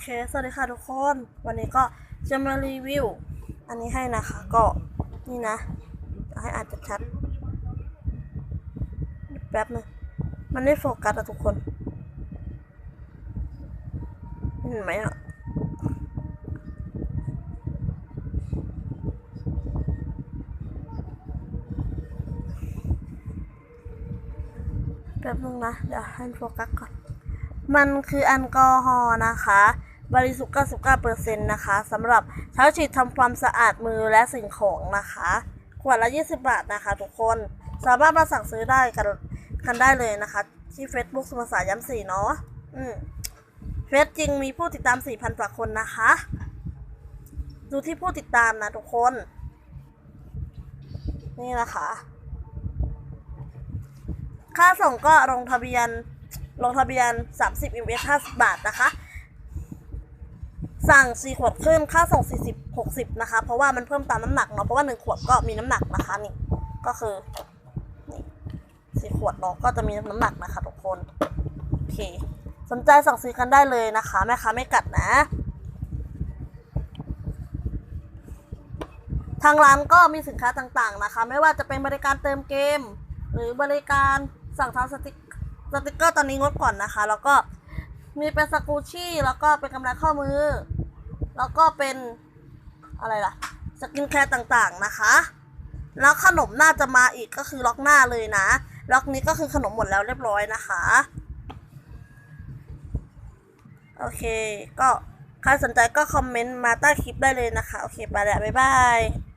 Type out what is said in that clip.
เค สวัสดีค่ะทุกคน วันนี้ก็จะมารีวิว อันนี้ให้นะคะ ก็นี่นะจะให้อ่านชัด แป๊บนึงมันไม่โฟกัสอะทุกคน เห็นไหมอะแป๊บนึงนะ เดี๋ยวให้โฟกัสก่อน มันคือแอลกอฮอล์นะคะ บริสุทธิ์99%นะคะสำหรับใช้าฉีดทำความสะอาดมือและสิ่งของนะคะ ขวดละ 20 บาทนะคะ ทุกคนสามารถมาสั่งซื้อได้กันกันได้เลยนะคะ ที่ Facebook สมุทรสาย้ำสีเนาะอืมเฟซจริงมีผู้ติดตาม 4,000กว่าคนนะคะ ดูที่ผู้ติดตามนะทุกคน นี่นะคะ ค่าส่งก็ลงทะเบียนลงทะเบียน 30 ml 50 บาทนะคะ สั่ง4ขวดขึ้นค่าส่ง 40 60 นะคะ เพราะว่ามันเพิ่มตามน้ำหนักเนาะ เพราะว่า 1 ขวดก็มีน้ำหนักนะคะนี่ ก็คือนี่สี่ขวดเนาะ ก็จะมีน้ำหนักนะคะทุกคน โอเค สนใจสั่งซื้อกันได้เลยนะคะ แม่ค้าไม่กัดนะ ทางร้านก็มีสินค้าต่างๆนะคะ ไม่ว่าจะเป็นบริการเติมเกม หรือบริการสั่งทำสติกสติกเกอร์ตอนนี้งดก่อนนะคะ แล้วก็มีเป็นสกูชี่แล้วก็เป็นกำไรข้อมือ แล้วก็เป็นอะไรล่ะ สกินแคร์ต่างๆนะคะ แล้วขนมน่าจะมาอีกก็คือล็อกหน้าเลยนะ ล็อกนี้ก็คือขนมหมดแล้วเรียบร้อยนะคะ โอเค ก็ใครสนใจก็คอมเมนต์มาใต้คลิปได้เลยนะคะ โอเค ไปแล้ว บ๊ายบาย